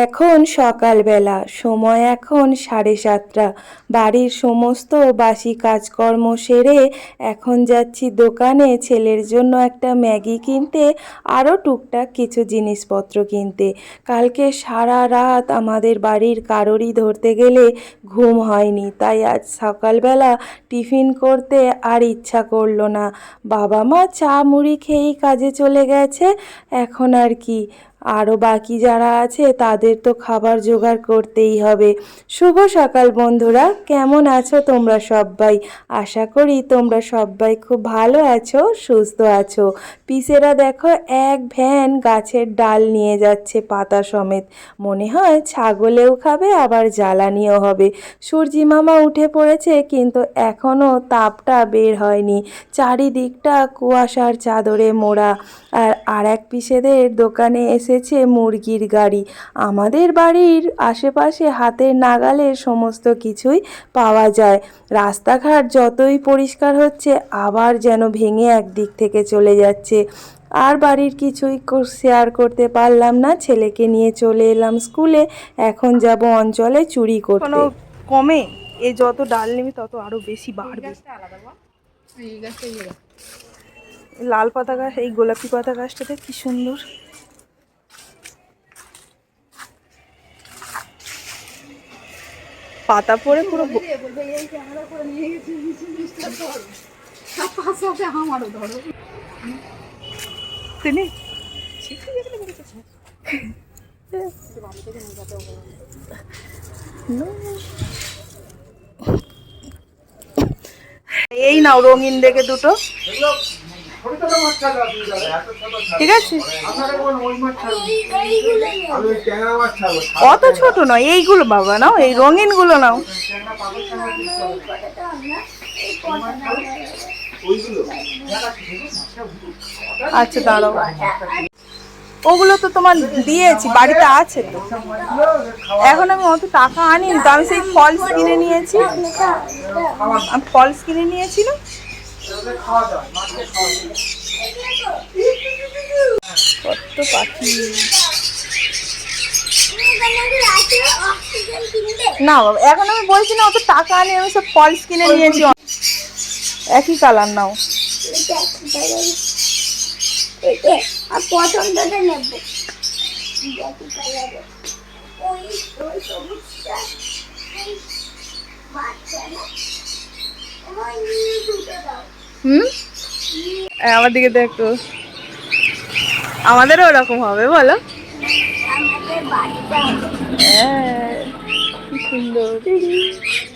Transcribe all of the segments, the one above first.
এখন সকালবেলা, সময় এখন সাড়ে সাতটা। বাড়ির সমস্ত বাসি কাজকর্ম সেরে এখন যাচ্ছি দোকানে। ছেলের জন্য একটা ম্যাগি কিনতে, আরও টুকটাক কিছু জিনিসপত্র কিনতে। কালকে সারা রাত আমাদের বাড়ির কারোরই ধরতে গেলে ঘুম হয়নি। তাই আজ সকালবেলা টিফিন করতে আর ইচ্ছা করল না। বাবা মা চা মুড়ি খেয়েই কাজে চলে গেছে, এখন আর কি। আরও বাকি যারা আছে তাদের তো খাবার জোগাড় করতেই হবে। শুভ সকাল বন্ধুরা, কেমন আছো তোমরা সবাই আশা করি তোমরা সবাই খুব ভালো আছো, সুস্থ আছো। পিসেরা দেখো এক ভ্যান গাছের ডাল নিয়ে যাচ্ছে পাতা সমেত। মনে হয় ছাগলেও খাবে, আবার জ্বালানিও হবে। সূর্যি মামা উঠে পড়েছে, কিন্তু এখনও তাপটা বের হয়নি। চারিদিকটা কুয়াশার চাদরে মোড়া। আর আর এক পিসেদের দোকানে এসেছে মুরগির গাড়ি। আমাদের বাড়ির আশেপাশে হাতের নাগালে সমস্ত কিছুই পাওয়া যায়। রাস্তাঘাট যতই পরিষ্কার হচ্ছে আবার যেন ভেঙে একদিক থেকে চলে যাচ্ছে। আর বাড়ির কিছুই শেয়ার করতে পারলাম না। ছেলেকে নিয়ে চলে এলাম স্কুলে। এখন যাব অঞ্চলে চুরি করতে। কোনো কমে? এ যত ডাল নিবি তত আরও বেশি বাড়বে। লাল পাতা গাছ এই গোলাপি পাতা গাছটাতে কি সুন্দর। পাতা পড়ে পুরো তিনি? এই নাও রঙিন দেখে দুটো। ঠিক আছে? অত ছোট নয়, এইগুলো বাবা নাও, এই রঙিনগুলো নাও। আচ্ছা দাঁড়াও। ওগুলো তো তোমার দিয়েছি, বাড়িতে আছে তো। এখন আমি অত টাকা আনি তো আমি সেই ফলস কিনে নিয়েছি। ফলস কিনে নিয়েছি না? কত পাখি। না বাবা এখন আমি বলছি না অত টাকা আনি আমি সব ফলস কিনে নিয়েছি। একই কালার নাও। আর পছন্দটা নেব বাচ্চা না দুটো দাও হুম? আমার দিকে দেখো আমাদেরও ওরকম হবে বলো। হ্যাঁ, সুন্দর।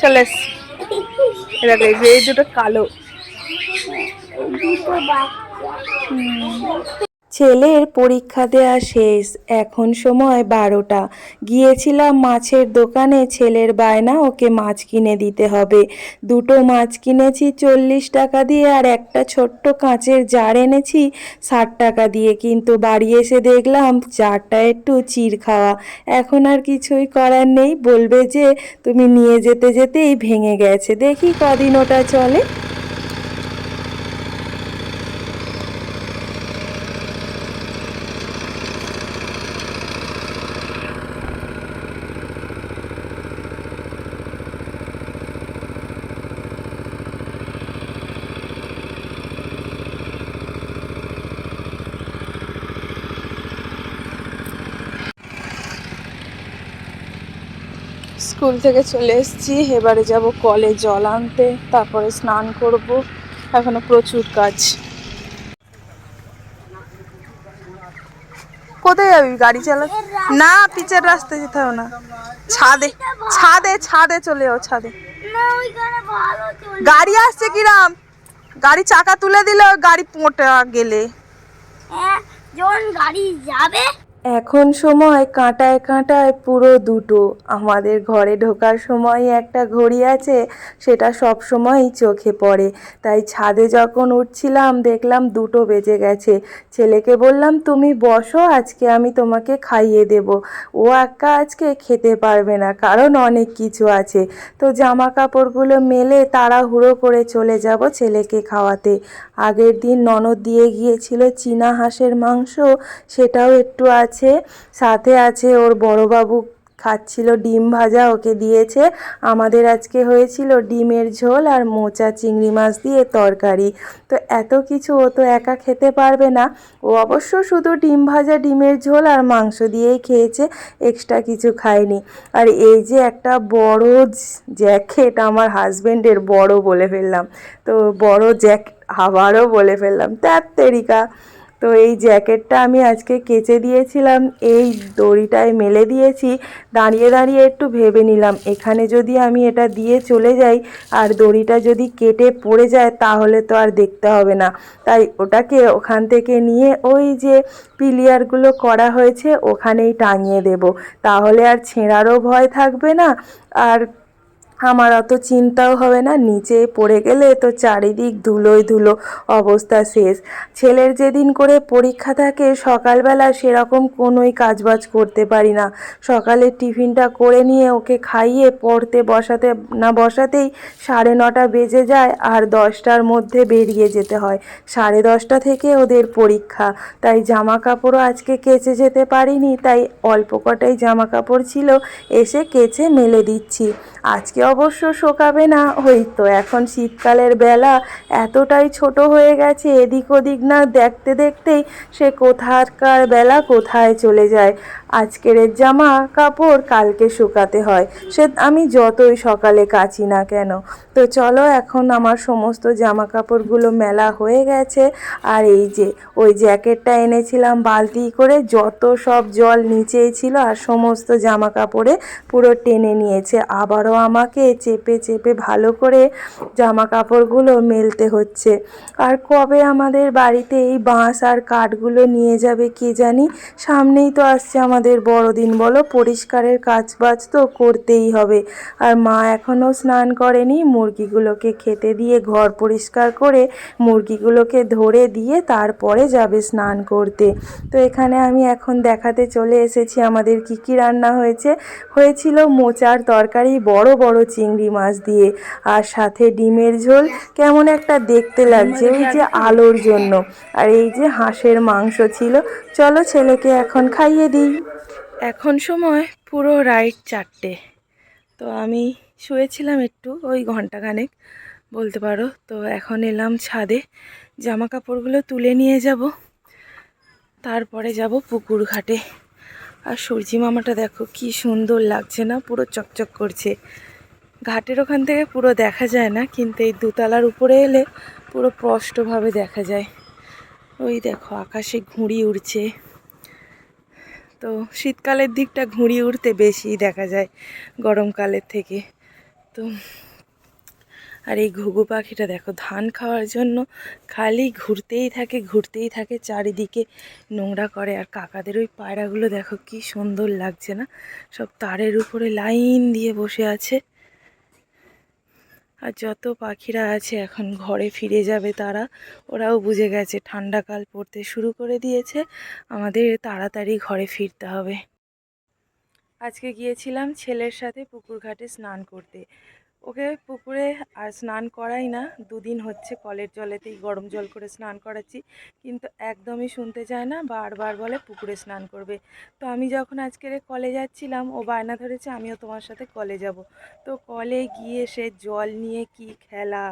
চলে। এই দুটো কালো। ছেলের পরীক্ষা দেওয়া শেষ। এখন সময় বারোটা। গিয়েছিলাম মাছের দোকানে। ছেলের বায়না, ওকে মাছ কিনে দিতে হবে। দুটো মাছ কিনেছি, চল্লিশ টাকা দিয়ে, আর একটা ছোট্ট কাঁচের জার এনেছি, ষাট টাকা দিয়ে। কিন্তু বাড়ি এসে দেখলাম, জারটা একটু চির খাওয়া। এখন আর কিছুই করার নেই। বলবে যে, তুমি নিয়ে যেতে যেতেই ভেঙে গেছে। দেখি কদিন ওটা চলে। স্কুল থেকে চলে এসেছি। এবারে যাব কলে জল আনতে তারপরে স্নান করব। এখনও প্রচুর কাজ। কোথায় যাবি? গাড়ি চালা না পিচের রাস্তায় যেতে হবে না। ছাদে ছাদে ছাদে চলে যাও ছাদে। গাড়ি আসছে কিরাম? গাড়ি চাকা তুলে দিলে গাড়ি পোঁটা গেলে। হ্যাঁ গাড়ি যাবে এখন সময় কাঁটায় কাঁটায় পুরো দুটো। আমাদের ঘরে ঢোকার সময় একটা ঘড়ি আছে, সেটা সব সময়ই চোখে পড়ে। তাই ছাদে যখন উঠছিলাম, দেখলাম দুটো বেজে গেছে। ছেলেকে বললাম, তুমি বসো, আজকে আমি তোমাকে খাইয়ে দেব। ও একা আজকে খেতে পারবে না, কারণ অনেক কিছু আছে। তো জামা কাপড়গুলো মেলে তাড়াহুড়ো করে চলে যাব ছেলেকে খাওয়াতে। আগের দিন ননদ দিয়ে গিয়েছিল চীনা হাঁসের মাংস, সেটাও একটু আছে আছে, সাথে আছে ওর বড়বাবু খাচ্ছিল ডিম ভাজা, ওকে দিয়েছে। আমাদের আজকে হয়েছিল ডিমের ঝোল আর মোচা, চিংড়ি মাছ দিয়ে তরকারি। তো এত কিছু ও তো একা খেতে পারবে না। ও অবশ্য শুধু ডিম ভাজা, ডিমের ঝোল আর মাংস দিয়েই খেয়েছে এক্সট্রা কিছু খায়নি। আর এই যে একটা বড় জ্যাকেট আমার হাজবেন্ডের বড় বলে ফেললাম। তো বড় জ্যাকেট আবারও বলে ফেললাম। তার তেরিকা। তো এই জ্যাকেটটা আমি আজকে কেচে দিয়েছিলাম, এই দড়িটায় মেলে দিয়েছি। দাঁড়িয়ে দাঁড়িয়ে একটু ভেবে নিলাম, এখানে যদি আমি এটা দিয়ে চলে যাই আর দড়িটা যদি কেটে পড়ে যায় তাহলে তো আর দেখতে হবে না। তাই ওটাকে ওখান থেকে নিয়ে ওই যে পিলিয়ারগুলো করা হয়েছে ওখানেই টাঙিয়ে দেব। তাহলে আর ছেঁড়ারও ভয় থাকবে না, আর আমার অত চিন্তাও হবে না, নিচে পড়ে গেলে তো চারিদিক ধুলোয় ধুলো অবস্থা শেষ। ছেলের যেদিন করে পরীক্ষা থাকে, সকালবেলা সেরকম কোনোই কাজবাজ করতে পারি না। সকালে টিফিনটা করে নিয়ে ওকে খাইয়ে পড়তে বসাতে, না বসাতেই সাড়ে নটা বেজে যায় আর দশটার মধ্যে বেরিয়ে যেতে হয়। সাড়ে দশটা থেকে ওদের পরীক্ষা। তাই জামা কাপড়ও আজকে কেচে যেতে পারিনি, তাই অল্প কটাই জামা কাপড় ছিল, এসে কেচে মেলে দিচ্ছি। আজকে অবশ্য শোকাবে না। ওই তো, এখন শীতকালের বেলা এতটাই ছোট হয়ে গেছে, এদিক ওদিক না দেখতে দেখতেই সে কোথাকার বেলা কোথায় চলে যায়। আজকের জামা কাপড় কালকে শুকাতে হয়। সে আমি যতই সকালে কাচি না কেন। তো চলো এখন আমার সমস্ত জামা কাপড়গুলো মেলা হয়ে গেছে। আর এই যে, ওই জ্যাকেটটা এনেছিলাম বালতি করে, যত সব জল নিচেই ছিল আর সমস্ত জামা কাপড়ে পুরো টেনে নিয়েছে। আবারও আমাকে চেপে চেপে ভালো করে জামা কাপড়গুলো মেলতে হচ্ছে। আর কবে আমাদের বাড়িতে এই বাঁশ আর কাঠগুলো নিয়ে যাবে কে জানি? সামনেই তো আসছে আমাদের বড়দিন বলো, পরিষ্কারের কাজ বাজ তো করতেই হবে। আর মা এখনও স্নান করেনি, মুরগিগুলোকে খেতে দিয়ে ঘর পরিষ্কার করে মুরগিগুলোকে ধরে দিয়ে তারপরে যাবে স্নান করতে। তো এখানে আমি এখন দেখাতে চলে এসেছি আমাদের কি কি রান্না হয়েছে। হয়েছিল মোচার তরকারি, বড় বড় চিংড়ি মাছ দিয়ে, আর সাথে ডিমের ঝোল। কেমন একটা দেখতে লাগছে, ওই যে আলোর জন্য। আর এই যে হাঁসের মাংস ছিল চলো ছেলেকে এখন খাইয়ে দিই। এখন সময় পুরো রাইট চারটে। তো আমি শুয়েছিলাম একটু, ওই ঘন্টাখানেক বলতে পারো। তো এখন এলাম ছাদে জামা কাপড়গুলো তুলে নিয়ে যাব। তারপরে যাব পুকুর ঘাটে। আর সূর্যি মামাটা দেখো কি সুন্দর লাগছে না, পুরো চকচক করছে। ঘাটের ওখান থেকে পুরো দেখা যায় না, কিন্তু এই দোতলার উপরে এলে পুরো স্পষ্টভাবে দেখা যায়। ওই দেখো, আকাশে ঘুড়ি উড়ছে। তো শীতকালের দিকটা ঘুড়ি উড়তে বেশি দেখা যায়, গরমকালের থেকে। তো, আর এই ঘুঘু পাখিটা দেখো, ধান খাওয়ার জন্য খালি ঘুরতেই থাকে ঘুরতেই থাকে, চারিদিকে নোংরা করে। আর কাকাদের ওই পায়রাগুলো দেখো, কি সুন্দর লাগছে না? সব তারের উপরে লাইন দিয়ে বসে আছে। আর যত পাখিরা আছে এখন ঘরে ফিরে যাবে তারা, ওরাও বুঝে গেছে ঠান্ডাকাল পড়তে শুরু করে দিয়েছে, আমাদের তাড়াতাড়ি ঘরে ফিরতে হবে। আজকে গিয়েছিলাম ছেলের সাথে পুকুর ঘাটে স্নান করতে। ওকে পুকুরে আর স্নান করাই না, দুদিন হচ্ছে কলের জলেতেই গরম জল করে স্নান করাচ্ছি, কিন্তু একদমই শুনতে চায় না, বারবার বলে পুকুরে স্নান করবে। তো আমি যখন আজকের কলে যাচ্ছিলাম, ও বায়না ধরেছে আমিও তোমার সাথে কলে যাব। তো কলে গিয়ে সে জল নিয়ে কি খেলা,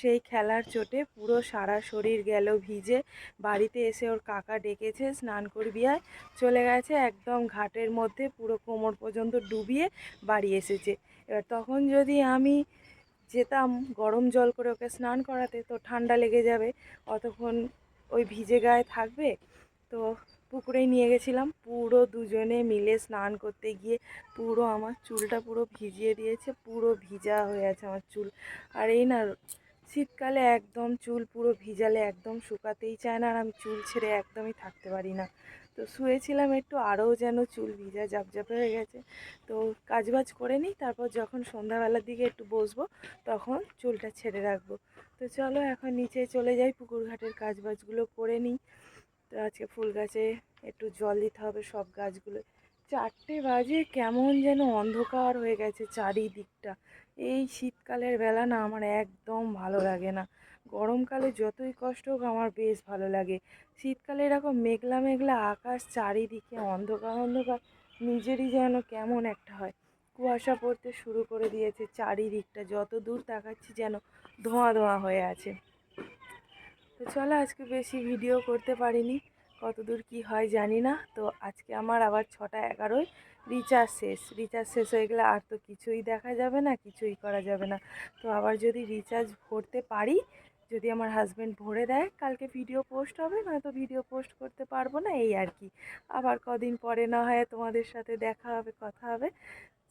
সেই খেলার চোটে পুরো সারা শরীর গেল ভিজে, বাড়িতে এসে ওর কাকা ডেকেছে স্নান করবি আয়, চলে গেছে একদম ঘাটের মধ্যে পুরো কোমর পর্যন্ত ডুবিয়ে বাড়ি এসেছে। এবার তখন যদি আমি যেতাম গরম জল করে ওকে স্নান করাতে, তো ঠান্ডা লেগে যাবে। অতক্ষণ ওই ভিজে গায়ে থাকবে। তো পুকুরেই নিয়ে গেছিলাম। পুরো দুজনে মিলে স্নান করতে গিয়ে পুরো আমার চুলটা পুরো ভিজিয়ে দিয়েছে। পুরো ভিজা হয়ে আছে আমার চুল। আর এই না, শীতকালে একদম চুল পুরো ভিজালে একদম শুকাতেই চায় না। আর আমি চুল ছেড়ে একদমই থাকতে পারি না। তো শুয়েছিলাম একটু, আরও যেন চুল ভিজা জাপজাপে হয়ে গেছে। তো কাজবাজ করে নিই, তারপর যখন সন্ধ্যাবেলার দিকে একটু বসবো, তখন চুলটা ছেড়ে রাখব। তো চলো এখন নিচে চলে যাই পুকুর ঘাটের কাজবাজগুলো করে নিই। তো আজকে ফুল গাছে একটু জল দিতে হবে, সব গাছগুলো। চারটে বাজে, কেমন যেন অন্ধকার হয়ে গেছে চারিদিকটা। এই শীতকালের বেলা না আমার একদম ভালো লাগে না। গরমকালে যতই কষ্ট হোক আমার বেশ ভালো লাগে। শীতকালে এরকম মেঘলা মেঘলা আকাশ চারিদিকে অন্ধকার অন্ধকার, নিজেরই যেন কেমন একটা হয়। কুয়াশা পড়তে শুরু করে দিয়েছে চারিদিকটা, যত দূর তাকাচ্ছি যেন ধোঁয়া ধোঁয়া হয়ে আছে। তো চলো আজকে বেশি ভিডিও করতে পারিনি কত দূর কী হয় জানি না। তো আজকে আমার আবার ছটা এগারোয় রিচার্জ শেষ। রিচার্জ শেষ হয়ে গেলে আর তো কিছুই দেখা যাবে না, কিছুই করা যাবে না। তো আবার যদি রিচার্জ ভরতে পারি যদি আমার হাজব্যান্ড ভরে দেয়, কালকে ভিডিও পোস্ট হবে, নয়তো ভিডিও পোস্ট করতে পারব না, এই আর কি। আবার কদিন পরে না হয় তোমাদের সাথে দেখা হবে, কথা হবে।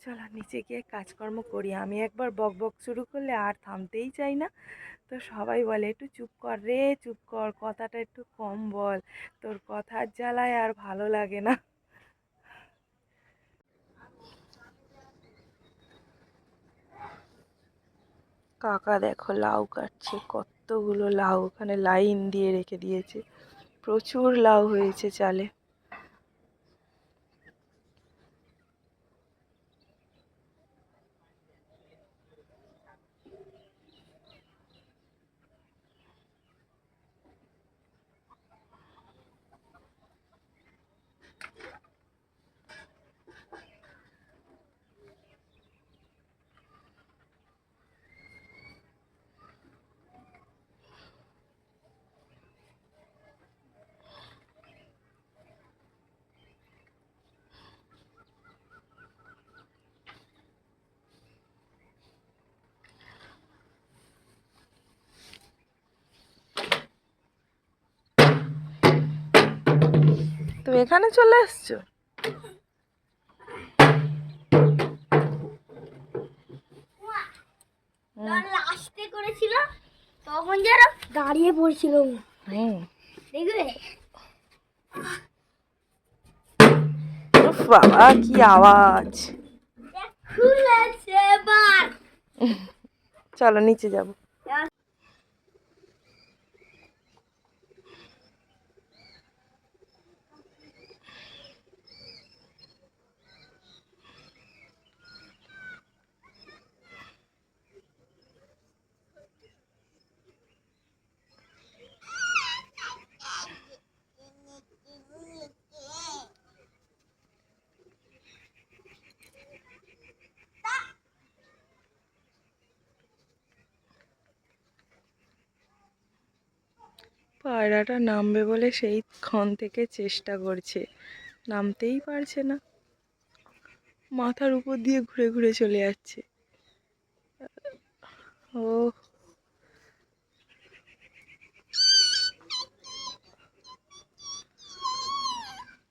চলো নিচে গিয়ে কাজকর্ম করি। আমি একবার বক বক শুরু করলে আর থামতেই চাই না। তো সবাই বলে, একটু চুপ কর রে, চুপ কর, কথাটা একটু কম বল। তোর কথার জ্বালায় আর ভালো লাগে না। কাকা দেখো লাউ কাটছে কতগুলো লাউ ওখানে লাইন দিয়ে রেখে দিয়েছে। প্রচুর লাউ হয়েছে চালে। তুমি এখানে চলে এসছো? লাস্টে করেছিল তখন যেন দাঁড়িয়ে পড়ছিল দেখবে? বাবা কি আওয়াজ। চলো নিচে যাব। পায়রাটা নামবে বলে সেই ক্ষণ থেকে চেষ্টা করছে। নামতেই পারছে না। মাথার উপর দিয়ে ঘুরে ঘুরে চলে যাচ্ছে। ও।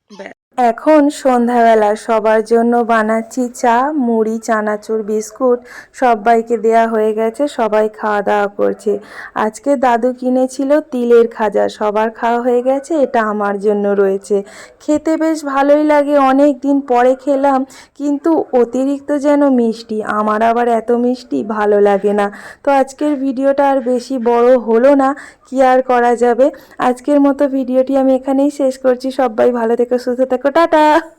ব্যাস। এখন সন্ধ্যাবেলা সবার জন্য বানাচ্ছি চা, মুড়ি, চানাচুর, বিস্কুট, সবাইকে দেয়া হয়ে গেছে, সবাই খাওয়া দাওয়া করছে। আজকে দাদু কিনেছিল তিলের খাজা, সবার খাওয়া হয়ে গেছে, এটা আমার জন্য রয়েছে। খেতে বেশ ভালোই লাগে অনেক দিন পরে খেলাম, কিন্তু অতিরিক্ত যেন মিষ্টি, আমার আবার এত মিষ্টি ভালো লাগে না। তো আজকের ভিডিওটা আর বেশি বড় হলো না, কি আর করা যাবে? আজকের মতো ভিডিওটি আমি এখানেই শেষ করছি, সবাই ভালো থেকে, সুস্থ থেকো Udah.